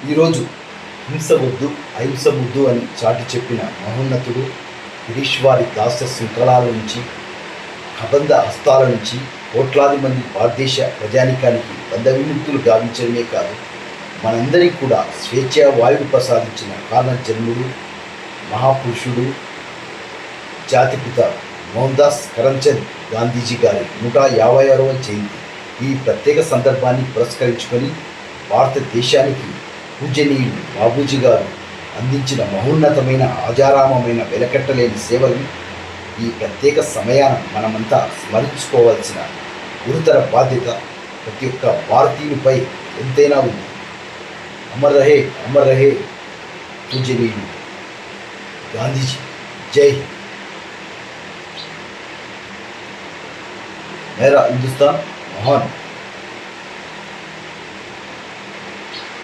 ఈరోజు హింస వద్దు అహింస వద్దు అని చాటి చెప్పిన మహోన్నతుడు గిరీష్ వారి శృంఖలాల నుంచి కబంధ హస్తాల నుంచి కోట్లాది మంది భారతదేశ ప్రజానికానికి బంధ విముక్తులు గావించడమే కాదు మనందరికీ కూడా స్వేచ్ఛ వాయువు ప్రసాదించిన కారణ జన్ముడు మహాపురుషుడు జాతిపిత మోహన్ దాస్ కరంచంద్ గాంధీజీ గారి నూట యాభై ఆరవ జయంతి ఈ ప్రత్యేక సందర్భాన్ని పురస్కరించుకొని భారతదేశానికి పూజనీయులు బాబూజీ గారు అందించిన మహోన్నతమైన ఆజారామమైన వెలకట్టలేని సేవలను ఈ ప్రత్యేక సమయాన మనమంతా స్మరించుకోవాల్సిన గురుతర బాధ్యత ప్రతి ఒక్క భారతీయునిపై ఎంతైనా ఉంది. అమర్ రహే అమర్ రహే పూజనీయులు. గాంధీజీ జై హింద్. మేరా హిందుస్థాన్ మహాన్